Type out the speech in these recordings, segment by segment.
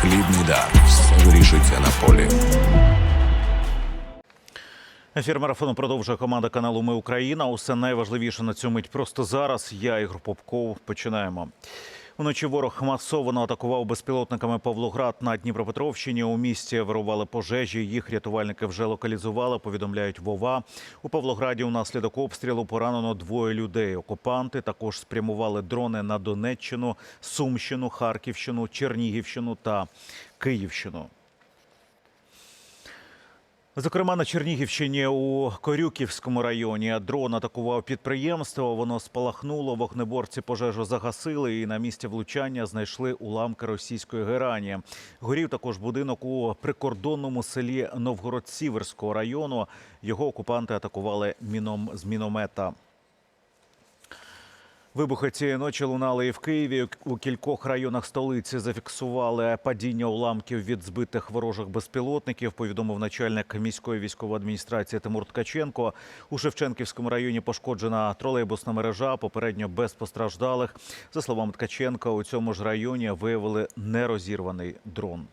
Хлібний дар. Вирішується на полі. Ефір марафону продовжує команда каналу Ми Україна. Усе найважливіше на цю мить просто зараз. Я Ігор Попков. Починаємо. Уночі ворог масово атакував безпілотниками Павлоград на Дніпропетровщині. У місті вирували пожежі. Їх рятувальники вже локалізували. Повідомляють Вова. У Павлограді унаслідок обстрілу поранено двоє людей. Окупанти також спрямували дрони на Донеччину, Сумщину, Харківщину, Чернігівщину та Київщину. Зокрема, на Чернігівщині у Корюківському районі дрон атакував підприємство. Воно спалахнуло. Вогнеборці пожежу загасили і на місці влучання знайшли уламки російської герані. Горів також будинок у прикордонному селі Новгород-Сіверського району. Його окупанти атакували міном з міномета. Вибухи цієї ночі лунали і в Києві. У кількох районах столиці зафіксували падіння уламків від збитих ворожих безпілотників. Повідомив начальник міської військової адміністрації Тимур Ткаченко. У Шевченківському районі пошкоджена тролейбусна мережа. Попередньо без постраждалих. За словами Ткаченка, у цьому ж районі виявили нерозірваний дрон.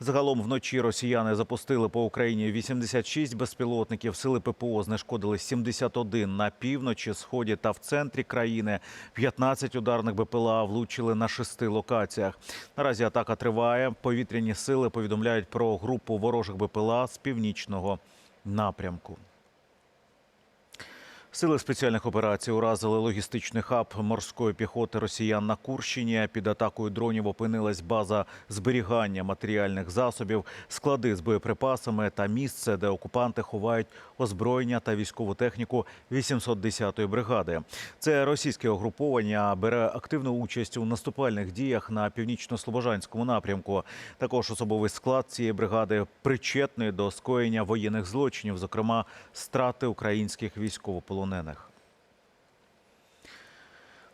Загалом вночі росіяни запустили по Україні 86 безпілотників. Сили ППО знешкодили 71 на півночі, сході та в центрі країни. 15 ударних БПЛА влучили на шести локаціях. Наразі атака триває. Повітряні сили повідомляють про групу ворожих БПЛА з північного напрямку. Сили спеціальних операцій уразили логістичний хаб морської піхоти росіян на Курщині. Під атакою дронів опинилась база зберігання матеріальних засобів, склади з боєприпасами та місце, де окупанти ховають озброєння та військову техніку 810-ї бригади. Це російське угруповання бере активну участь у наступальних діях на північно-слобожанському напрямку. Також особовий склад цієї бригади причетний до скоєння воєнних злочинів, зокрема страти українських військовополонених полонених.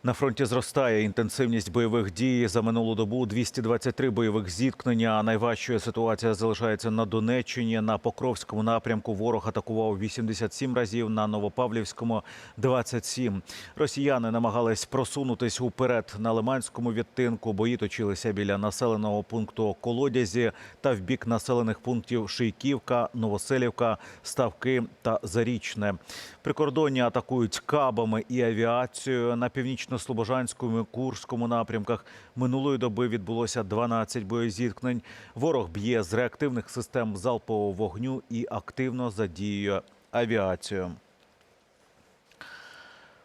На фронті зростає інтенсивність бойових дій. За минулу добу 223 бойових зіткнення. Найважчою ситуація залишається на Донеччині. На Покровському напрямку ворог атакував 87 разів, на Новопавлівському – 27. Росіяни намагались просунутись уперед на Лиманському відтинку. Бої точилися біля населеного пункту Колодязі та в бік населених пунктів Шийківка, Новоселівка, Ставки та Зарічне. Прикордонні атакують кабами і авіацією на північно-слобожанському Курському напрямках. Минулої доби відбулося 12 боєзіткнень. Ворог б'є з реактивних систем залпового вогню і активно задіює авіацію.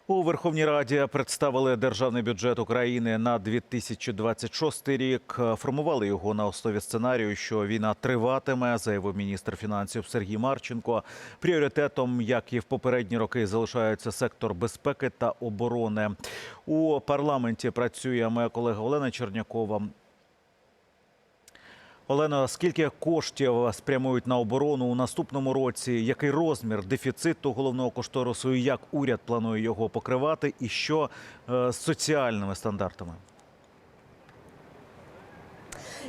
У Верховній Раді представили державний бюджет України на 2026 рік. Формували його на основі сценарію, що війна триватиме, заявив міністр фінансів Сергій Марченко. Пріоритетом, як і в попередні роки, залишається сектор безпеки та оборони. У парламенті працює моя колега Олена Чернякова. Олено, скільки коштів спрямують на оборону у наступному році? Який розмір дефіциту головного кошторису? Як уряд планує його покривати? І що е, з соціальними стандартами?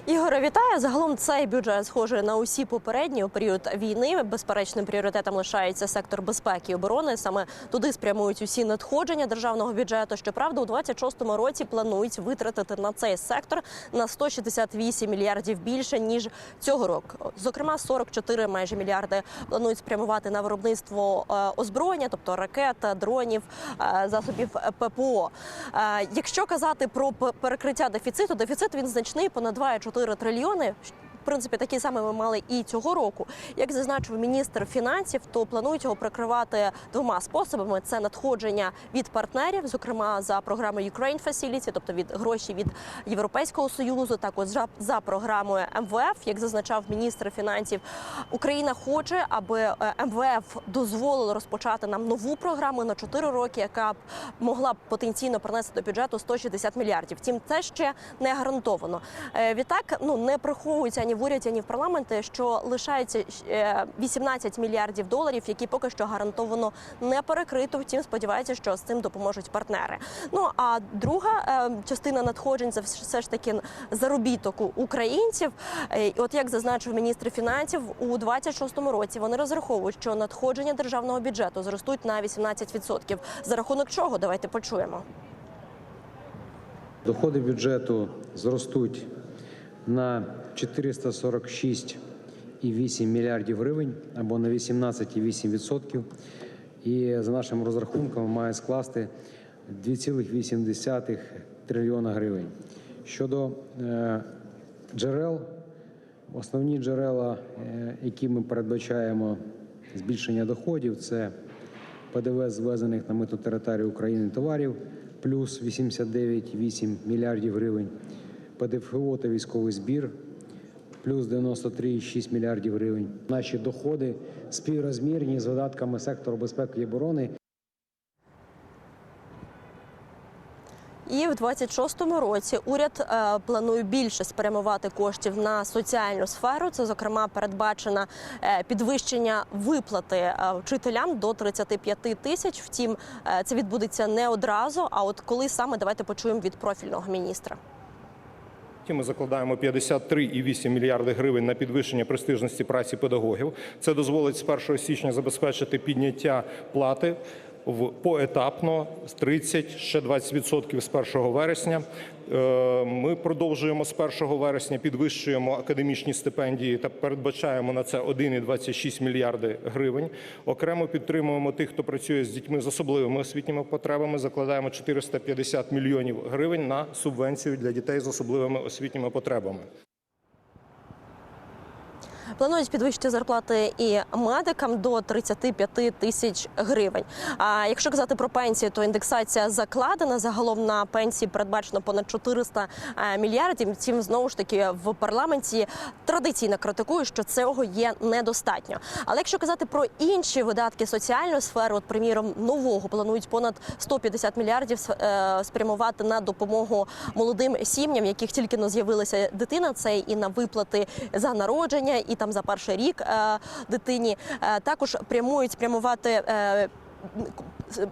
Ігоре, вітаю. Загалом цей бюджет схожий на усі попередні у період війни. Безперечним пріоритетом лишається сектор безпеки і оборони. Саме туди спрямують усі надходження державного бюджету. Щоправда, у 26-му році планують витратити на цей сектор на 168 мільярдів більше ніж цього року. Зокрема, 44 майже мільярди планують спрямувати на виробництво е, озброєння, тобто ракет, дронів, е, засобів ППО. Е, Якщо казати про перекриття дефіциту, дефіцит він значний, понад 2,4 трильйони. Принципі, такі саме ми мали і цього року. Як зазначив міністр фінансів, то планують його прикривати двома способами: це надходження від партнерів, зокрема за програмою Ukraine Facility, тобто від гроші від Європейського союзу, також за, програмою МВФ. Як зазначав міністр фінансів, Україна хоче, аби е, МВФ дозволило розпочати нам нову програму на 4 роки, яка б могла б потенційно принести до бюджету 160 мільярдів. Втім, це ще не гарантовано. Е, Відтак, ну не приховується ні в уряді, ні в парламенті, що лишається е, 18 мільярдів доларів, які поки що гарантовано не перекрито. Втім, сподівається, що з цим допоможуть партнери. Ну а друга е, частина надходжень це все ж таки заробіток українців. Е, от як зазначив міністр фінансів, у 26-му році вони розраховують, що надходження державного бюджету зростуть на 18%. За рахунок чого? Давайте почуємо. Доходи бюджету зростуть на 446,8 мільярдів гривень або на 18,8%. І за нашим розрахунком має скласти 2,8 трильйона гривень. Щодо е, джерел, основні джерела, е, які ми передбачаємо збільшення доходів, це ПДВ з ввезених на митну територію України товарів плюс 89,8 мільярдів гривень, ПДФО та військовий збір плюс 93,6 мільярдів гривень. Наші доходи співрозмірні з видатками сектору безпеки і оборони І в 26-му році уряд е, планує більше спрямувати коштів на соціальну сферу. Це зокрема передбачено е, підвищення виплати е, вчителям до 35 тисяч. Втім, це відбудеться не одразу. А от коли саме давайте почуємо від профільного міністра. Ми закладаємо 53,8 мільярди гривень на підвищення престижності праці педагогів. Це дозволить з 1 січня забезпечити підняття плати в поетапно з 30, ще 20% з 1 вересня. Е, Ми продовжуємо з 1 вересня, підвищуємо академічні стипендії та передбачаємо на це 1,26 мільярди гривень. Окремо підтримуємо тих, хто працює з дітьми з особливими освітніми потребами. Закладаємо 450 мільйонів гривень на субвенцію для дітей з особливими освітніми потребами. Планують підвищити зарплати і медикам до 35 тисяч гривень. А якщо казати про пенсії, то індексація закладена. Загалом на пенсії передбачено понад 400 е, мільярдів. Втім, знову ж таки в парламенті традиційно критикують, що цього є недостатньо. Але якщо казати про інші видатки соціальної сфери, от приміром нового планують понад 150 мільярдів е, спрямувати на допомогу молодим сім'ям, яких тільки но з'явилася дитина. Це і на виплати за народження, і там за перший рік е, дитині. Е, також прямують спрямувати.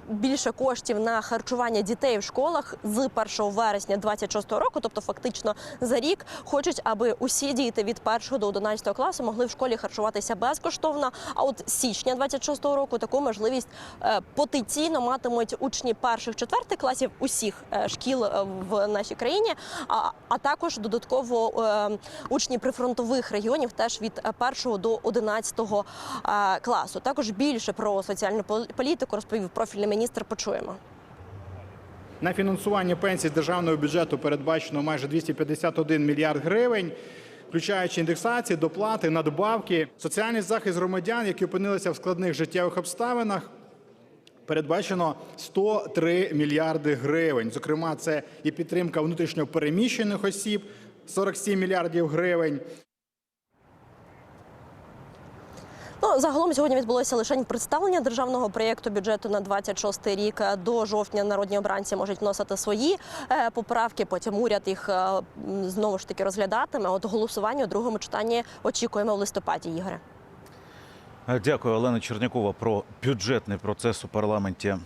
Більше коштів на харчування дітей в школах з 1 вересня 26 року, тобто фактично за рік, хочуть, аби усі діти від 1 до 11 класу могли в школі харчуватися безкоштовно. А от з січня 26 року таку можливість е, потенційно матимуть учні перших четвертих класів усіх е, шкіл е, в нашій країні, а, а також додатково учні прифронтових регіонів теж від 1 до 11 е, класу. Також більше про соціальну політику розповів профільний міністр. Почуємо. На фінансування пенсій з державного бюджету передбачено майже 251 мільярд гривень, включаючи індексації, доплати, надбавки, соціальний захист громадян, які опинилися в складних життєвих обставинах. Передбачено 103 мільярди гривень. Зокрема, це і підтримка внутрішньо переміщених осіб 47 мільярдів гривень. Ну загалом сьогодні відбулося лише представлення державного проєкту бюджету на 26 рік. До жовтня народні обранці можуть вносити свої е, поправки. Потім уряд їх е, знову ж таки розглядатиме. От голосування у другому читанні очікуємо в листопаді. Ігоре. Дякую, Олена Чернякова, про бюджетний процес у парламенті.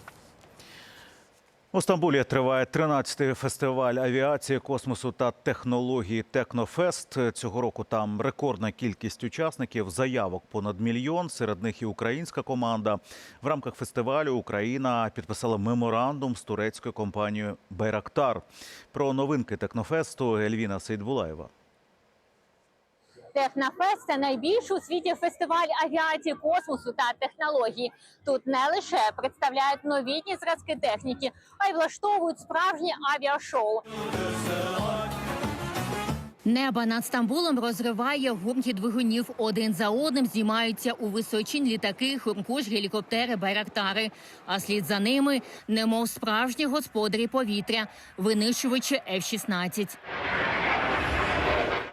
У Стамбулі триває 13-й фестиваль авіації, космосу та технології Технофест. Цього року там рекордна кількість учасників, заявок понад мільйон. Серед них і українська команда. В рамках фестивалю Україна підписала меморандум з турецькою компанією Байрактар. Про новинки Технофесту Ельвіна Сейдбулаєва. Технофест це найбільший у світі фестиваль авіації, космосу та технологій. Тут не лише представляють новітні зразки техніки, а й влаштовують справжнє авіашоу. Неба над Стамбулом розриває гуркіт двигунів. Один за одним знімаються у височінь літаки, хуркуш, гелікоптери, байрактари. А слід за ними, немов справжні господарі повітря, винищувачі F-16.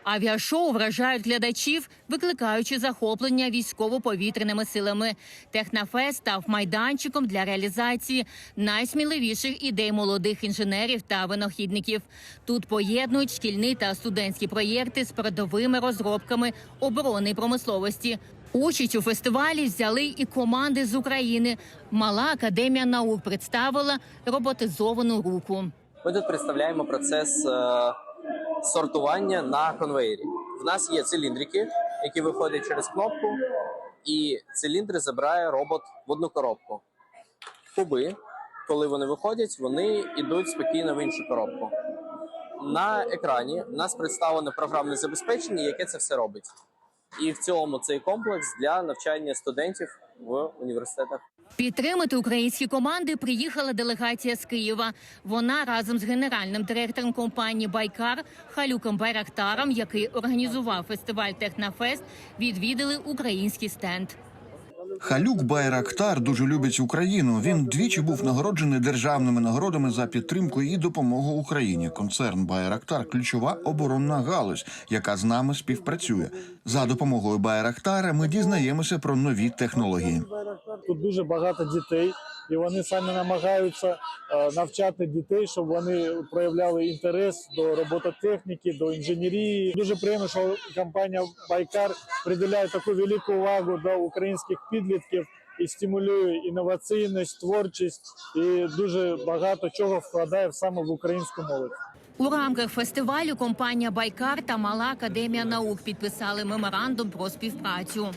Авіашоу вражають глядачів, викликаючи захоплення військово-повітряними силами. Технофест став майданчиком для реалізації найсміливіших ідей молодих інженерів та винахідників. Тут поєднують шкільні та студентські проєкти з передовими розробками оборонної промисловості. Участь у фестивалі взяли і команди з України. Мала академія наук представила роботизовану руку. Ми тут представляємо процес е, сортування на конвеєрі. В нас є циліндрики, які виходять через кнопку, і циліндри забирає робот в одну коробку. Куби, коли вони виходять, вони йдуть спокійно в іншу коробку. на екрані у нас представлене програмне забезпечення, яке це все робить. І в цілому цей комплекс для навчання студентів в університетах. Підтримати українські команди приїхала делегація з Києва. Вона разом з генеральним директором компанії Байкар Халюком Байрактаром, який організував фестиваль Технофест, відвідали український стенд. Халюк Байрактар дуже любить Україну. Він двічі був нагороджений державними нагородами за підтримку і допомогу Україні. Концерн Байрактар ключова оборонна галузь, яка з нами співпрацює. За допомогою Байрактара ми дізнаємося про нові технології. Тут дуже багато дітей, і вони самі намагаються е, навчати дітей, щоб вони проявляли інтерес до робототехніки, до інженерії. Дуже приємно, що компанія Байкар приділяє таку велику увагу до українських підлітків і стимулює інноваційність, творчість і дуже багато чого вкладає саме в українську молодь. У рамках фестивалю компанія Байкар та Мала академія наук підписали меморандум про співпрацю.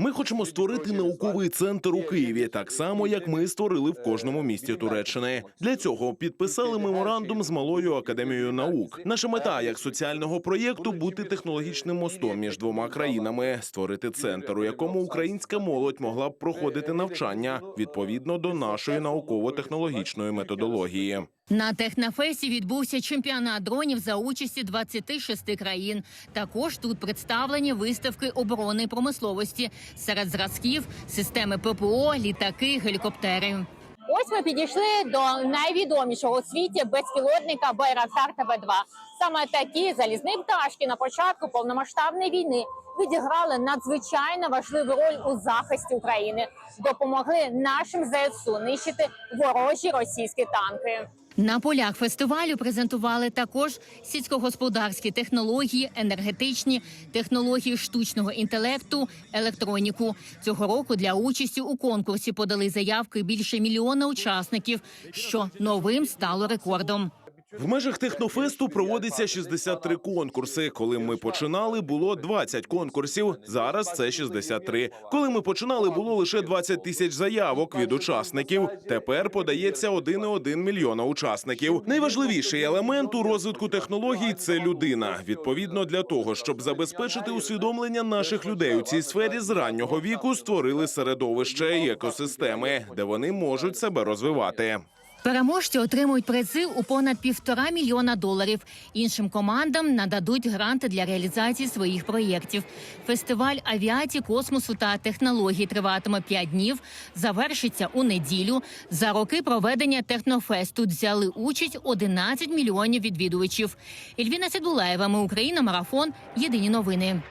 Ми хочемо створити науковий центр у Києві, так само як ми створили в кожному місті Туреччини. Для цього підписали меморандум з малою академією наук. Наша мета як соціального проєкту бути технологічним мостом між двома країнами, створити центр, у якому українська молодь могла б проходити навчання відповідно до нашої науково-технологічної методології. На технофесті відбувся чемпіонат дронів за участі 26 країн. Також тут представлені виставки оборонної промисловості серед зразків, системи ППО, літаки, гелікоптери. Ось ми підійшли до найвідомішого у світі безпілотника Байрактар ТБ-2. Саме такі залізні пташки на початку повномасштабної війни відіграли надзвичайно важливу роль у захисті України, допомогли нашим ЗСУ нищити ворожі російські танки. На полях фестивалю презентували також сільськогосподарські технології, енергетичні технології штучного інтелекту, електроніку. Цього року для участі у конкурсі подали заявки більше мільйона учасників, що новим стало рекордом. В межах технофесту проводиться 63 конкурси. Коли ми починали, було 20 конкурсів. Зараз це 63. Коли ми починали, було лише 20 тисяч заявок від учасників. Тепер подається 1,1 мільйона учасників. Найважливіший елемент у розвитку технологій це людина. Відповідно, для того, щоб забезпечити усвідомлення наших людей у цій сфері з раннього віку, створили середовище і екосистеми, де вони можуть себе розвивати. Переможці отримують призи у понад півтора мільйона доларів. Іншим командам нададуть гранти для реалізації своїх проєктів. Фестиваль авіації, космосу та технологій триватиме п'ять днів. Завершиться у неділю. За роки проведення технофест тут взяли участь 11 мільйонів відвідувачів. Ельвіна Сидулаєва, ми Україна, марафон. Єдині новини.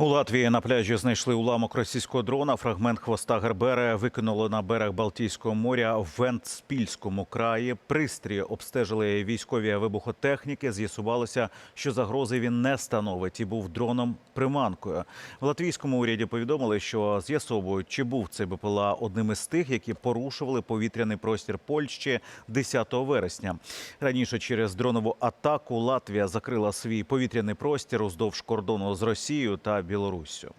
У Латвії на пляжі знайшли уламок російського дрона. Фрагмент хвоста Гербери викинули на берег Балтійського моря в Вентспільському краї. Пристрій обстежили військові вибухотехніки. З'ясувалося, що загрози він не становить і був дроном приманкою. В латвійському уряді повідомили, що з'ясовують, чи був цей БПЛА одним із тих, які порушували повітряний простір Польщі 10 вересня. Раніше через дронову атаку Латвія закрила свій повітряний простір уздовж кордону з Росією та Білоруссю.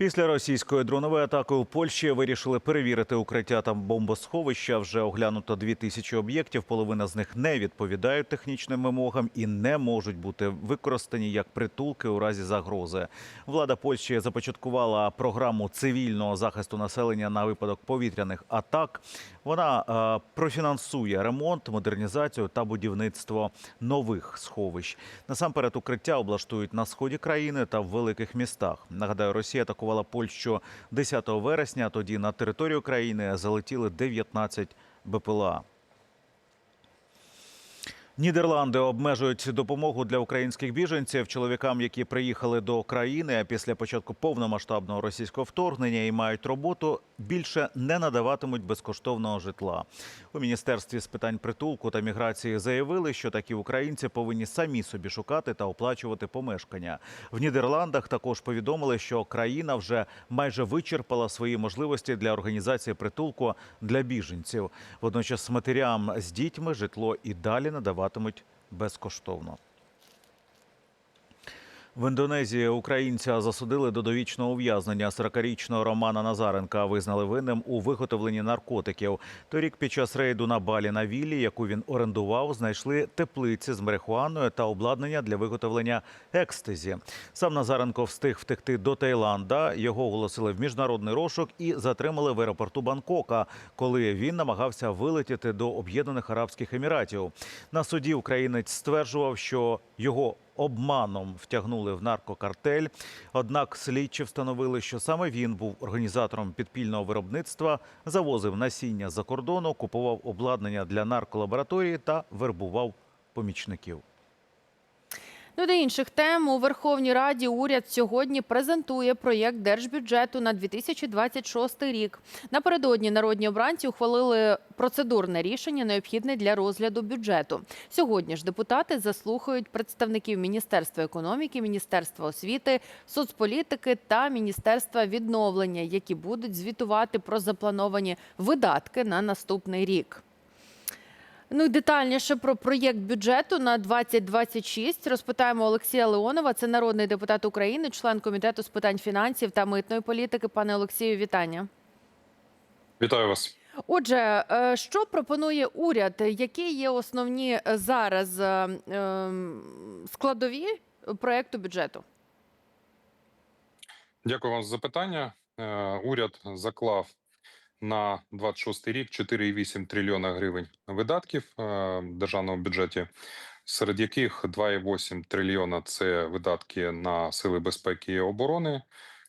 Після російської дронової атаки у Польщі вирішили перевірити укриття та бомбосховища. Вже оглянуто дві тисячі об'єктів. Половина з них не відповідають технічним вимогам і не можуть бути використані як притулки у разі загрози. Влада Польщі започаткувала програму цивільного захисту населення на випадок повітряних атак. Вона е, профінансує ремонт, модернізацію та будівництво нових сховищ. Насамперед, укриття облаштують на сході країни та в великих містах. Нагадаю, Росія атакувала Польщу 10 вересня. Тоді на територію країни залетіли 19 БПЛА. Нідерланди обмежують допомогу для українських біженців, чоловікам, які приїхали до країни після початку повномасштабного російського вторгнення і мають роботу, більше не надаватимуть безкоштовного житла. У міністерстві з питань притулку та міграції заявили, що такі українці повинні самі собі шукати та оплачувати помешкання. В Нідерландах також повідомили, що країна вже майже вичерпала свої можливості для організації притулку для біженців. Водночас матерям з дітьми житло і далі надаватимуть безкоштовно. В Індонезії українця засудили до довічного ув'язнення. 40-річного Романа Назаренка визнали винним у виготовленні наркотиків. Торік під час рейду на балі на віллі, яку він орендував, знайшли теплиці з марихуаною та обладнання для виготовлення екстезі. Сам Назаренко встиг втекти до Таїланда. Його оголосили в міжнародний розшук і затримали в аеропорту Бангкока, коли він намагався вилетіти до Об'єднаних Арабських Еміратів. На суді українець стверджував, що його обманом втягнули в наркокартель. Однак слідчі встановили, що саме він був організатором підпільного виробництва, завозив насіння за кордону, купував обладнання для нарколабораторії та вербував помічників. Ну, до інших тем у Верховній Раді уряд сьогодні презентує проєкт держбюджету на 2026 рік. Напередодні народні обранці ухвалили процедурне рішення, необхідне для розгляду бюджету. Сьогодні ж депутати заслухають представників Міністерства економіки, Міністерства освіти, соцполітики та Міністерства відновлення, які будуть звітувати про заплановані видатки на наступний рік. Ну і детальніше про проєкт бюджету на 2026 розпитаємо Олексія Леонова. Це народний депутат України, член комітету з питань фінансів та митної політики. Пане Олексію, вітання. Вітаю вас. Отже, е, що пропонує уряд? Які є основні зараз е, ем, складові проєкту бюджету? Дякую вам за запитання. Е, Уряд заклав на 26 рік 4,8 трильйона гривень видатків е, в державному бюджеті, серед яких 2,8 трильйона це видатки на сили безпеки і оборони,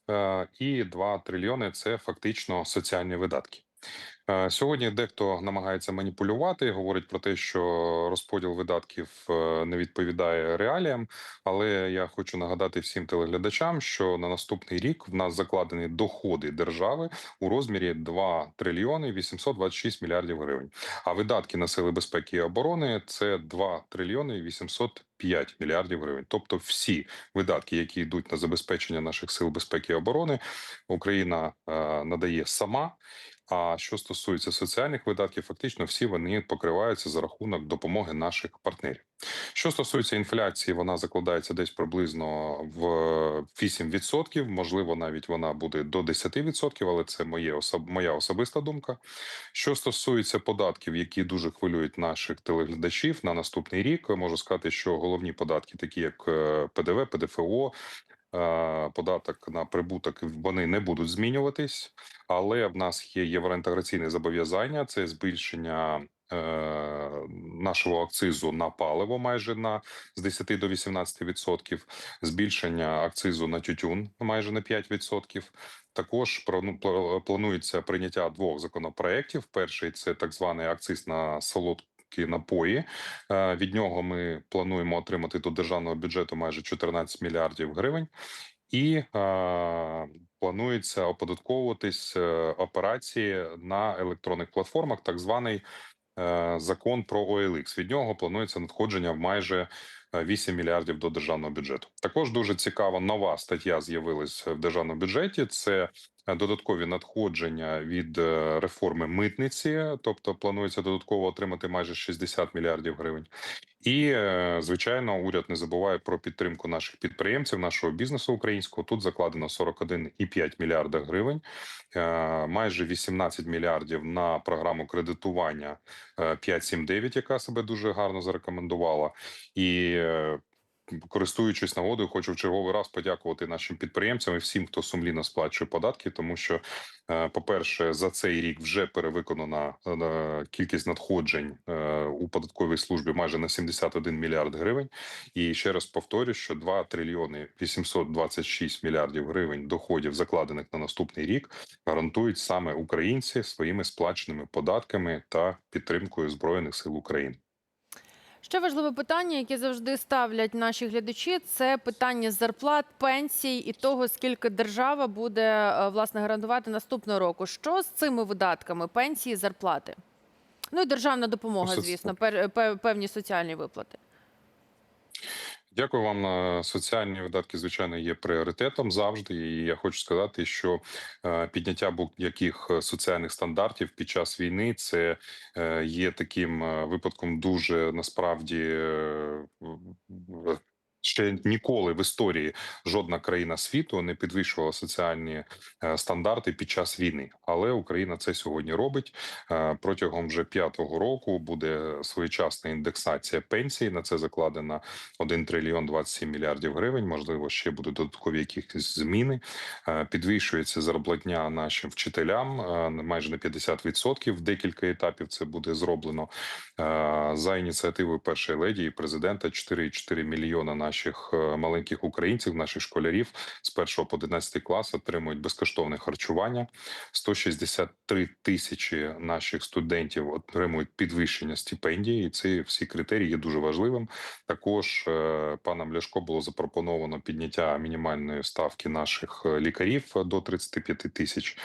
е, і 2 трильйони це фактично соціальні видатки. Е, Сьогодні дехто намагається маніпулювати, говорить про те, що розподіл видатків е, не відповідає реаліям. Але я хочу нагадати всім телеглядачам, що на наступний рік в нас закладені доходи держави у розмірі 2 трильйони 826 мільярдів гривень. А видатки на сили безпеки і оборони це 2 трильйони 805 мільярдів гривень. Тобто, всі видатки, які йдуть на забезпечення наших сил безпеки і оборони, Україна е, надає сама. А що стосується соціальних видатків, фактично всі вони покриваються за рахунок допомоги наших партнерів. Що стосується інфляції, вона закладається десь приблизно в 8%, можливо, навіть вона буде до 10%, але це моє моя особиста думка. Що стосується податків, які дуже хвилюють наших телеглядачів на наступний рік, можу сказати, що головні податки, такі як е, ПДВ, ПДФО. Е, Податок на прибуток вони не будуть змінюватись, але в нас є євроінтеграційне зобов'язання це збільшення е, нашого акцизу на паливо майже на з 10 до 18 відсотків, збільшення акцизу на тютюн майже на 5 відсотків. Також ну, планується прийняття двох законопроєктів. Перший це так званий акциз на солодкі напої. Е, Від нього ми плануємо отримати до державного бюджету майже 14 мільярдів гривень. І е, планується оподатковуватись е, операції на електронних платформах, так званий е, закон про OLX. Від нього планується надходження в майже е, 8 мільярдів до державного бюджету. Також дуже цікава нова стаття з'явилась в державному бюджеті. Це додаткові надходження від е, реформи митниці, тобто планується додатково отримати майже 60 мільярдів гривень. І е, звичайно, уряд не забуває про підтримку наших підприємців, нашого бізнесу українського. Тут закладено 41,5 мільярда гривень, е, майже 18 мільярдів на програму кредитування е, 5.7.9, яка себе дуже гарно зарекомендувала. І е, користуючись нагодою, хочу в черговий раз подякувати нашим підприємцям і всім, хто сумлінно сплачує податки, тому що, е, по-перше, за цей рік вже перевиконана е, кількість надходжень е, у податковій службі майже на 71 мільярд гривень. І ще раз повторю, що 2 трильйони 826 мільярдів гривень доходів, закладених на наступний рік, гарантують саме українці своїми сплаченими податками та підтримкою збройних сил України. Ще важливе питання, яке завжди ставлять наші глядачі, це питання зарплат, пенсій і того, скільки держава буде е, власне гарантувати наступного року. Що з цими видатками? Пенсії, зарплати? Ну і державна допомога, звісно, певні соціальні виплати. Дякую вам. Е, Соціальні видатки, звичайно, є пріоритетом завжди. І я хочу сказати, що е, підняття будь-яких е, соціальних стандартів під час війни це е, є таким випадком дуже насправді Ще ніколи в історії жодна країна світу не підвищувала соціальні е, стандарти під час війни. Але Україна це сьогодні робить. Е, Протягом вже п'ятого року буде своєчасна індексація пенсій. На це закладено 1 трильйон 27 мільярдів гривень. Можливо, ще будуть додаткові якісь зміни. Е, Підвищується зарплатня нашим вчителям майже на 50%. В декілька етапів це буде зроблено за ініціативою першої леді і президента 4,4 мільйона наших е, маленьких українців, наших школярів з 1 по 11 клас отримують безкоштовне харчування. 163 тисячі наших студентів отримують підвищення стипендії. І ці всі критерії є дуже важливим. Також е, паном Ляшко було запропоновано підняття мінімальної ставки наших е, лікарів до 35 тисяч.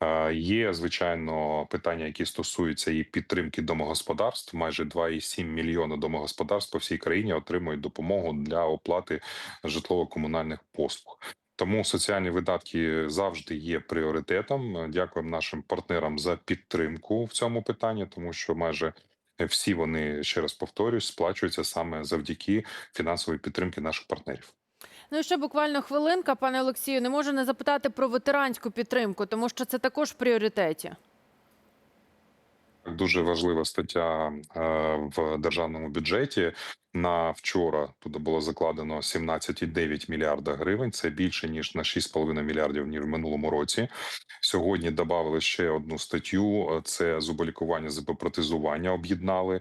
Е, Є звичайно питання, які стосуються і підтримки домогосподарств. Майже 2,7 мільйона домогосподарств по всій країні отримують допомогу для оплати житлово-комунальних послуг. Тому соціальні видатки завжди є пріоритетом. Е, Дякуємо нашим партнерам за підтримку в цьому питанні, тому що майже всі вони ще раз повторюсь, сплачуються саме завдяки фінансової підтримки наших партнерів. Ну і ще буквально хвилинка, пане Олексію. Не можу не запитати про ветеранську підтримку, тому що це також в пріоритеті. Дуже важлива стаття е, в державному бюджеті. На вчора туди було закладено 17,9 мільярда гривень. Це більше ніж на 6,5 мільярдів ніж в минулому році. Сьогодні додали ще одну статтю: це зуболікування, зубопротезування об'єднали.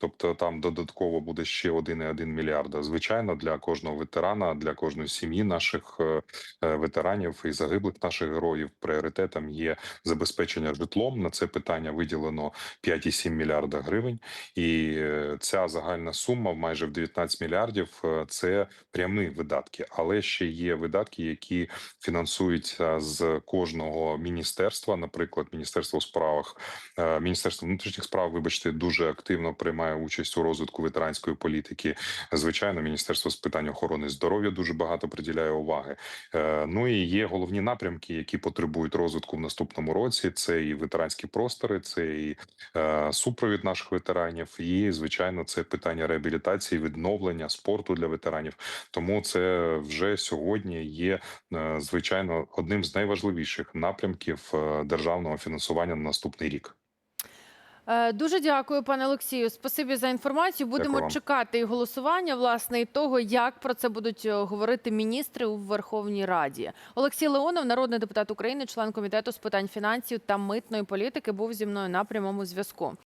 Тобто там додатково буде ще 1,1 мільярда. Звичайно, для кожного ветерана, для кожної сім'ї наших е, е, ветеранів і загиблих наших героїв пріоритетом є забезпечення житлом. На це питання виділено 5,7 мільярда гривень, і е, ця загальна сума майже в 19 мільярдів. Це прямі видатки, але ще є видатки, які фінансуються з кожного міністерства. Наприклад, міністерство у справах, міністерство внутрішніх справ, вибачте, дуже активно приймає участь у розвитку ветеранської політики. Звичайно, міністерство з питань охорони здоров'я дуже багато приділяє уваги. Е, Ну і є головні напрямки, які потребують розвитку в наступному році. Це і ветеранські простори, це і е, супровід наших ветеранів, і звичайно, це питання реабілітації, відновлення спорту для ветеранів. Тому це вже сьогодні є е, звичайно одним з найважливіших напрямків державного фінансування на наступний рік. Е, Дуже дякую, пане Олексію. Спасибі за інформацію. Будемо чекати і голосування, власне, і того, як про це будуть е, говорити міністри у Верховній Раді. Олексій Леонов, народний депутат України, член комітету з питань фінансів та митної політики, був зі мною на прямому зв'язку.